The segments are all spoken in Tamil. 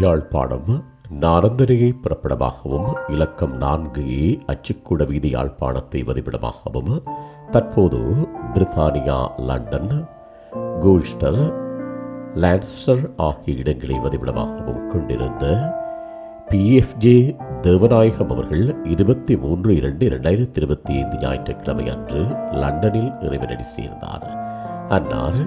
யாழ்ப்பாணம் நாரந்தரையை புறப்படமாகவும் இலக்கம் நான்கு ஏ அச்சுக்கூட வீதி யாழ்ப்பாணத்தை வதிவிடமாகவும் தற்போது பிரித்தானியா லண்டன் கோல்ஸ்டர் லான்ஸ்டர் ஆகிய இடங்களை வதிவிடமாகவும் கொண்டிருந்த பிஎஃப்ஜே தேவநாயகம் அவர்கள் இருபத்தி மூன்று இரண்டு இரண்டாயிரத்தி இருபத்தி ஐந்து ஞாயிற்றுக்கிழமை அன்று லண்டனில் இறைவனடி சேர்ந்தார். அன்னார்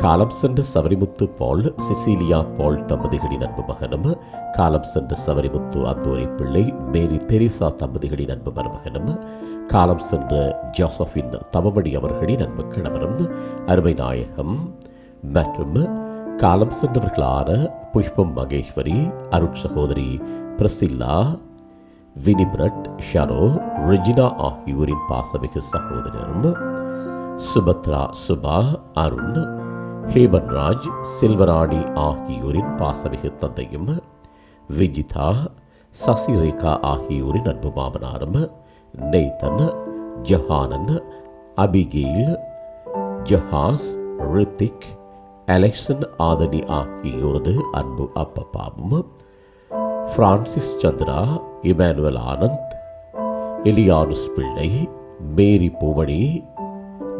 காலம் சென்ற சவரிமுத்து பால் சிசிலியா பால் தம்பதிகளின் அன்பு மகனும் காலம் சென்ற சவரிமுத்து அந்தோரி பிள்ளை மேரி தெரேசா தம்பதிகளின் அன்பு மருமகனும் காலம் சென்ற ஜோசஃபின் தவமணி அவர்களின் அன்பு கணவரும் அருமை நாயகம் மற்றும் காலம் சென்றவர்களான புஷ்பம் மகேஸ்வரி அருட் சகோதரி பிரசில்லா வினிபிரட் ஷரோ ரெஜினா ஆகியோரின் பாசமிகு சகோதரரும் சுபத்ரா சுபா அருண் ஹேமன்ராஜ் செல்வராணி ஆகியோரின் பாசமிகு தந்தையும் விஜிதா சசிரேகா ஆகியோரின் அன்பு மாமனாரும் நெய்தன் ஜஹானன் அபிகெயில் ஜஹாஸ் ரித்திக் அலெக்சன் ஆதனி ஆகியோரது அன்பு அப்பப்பாவும் பிரான்சிஸ் சந்திரா இமானுவல் ஆனந்த் எலியானுஸ் பிள்ளை மேரி பூமணி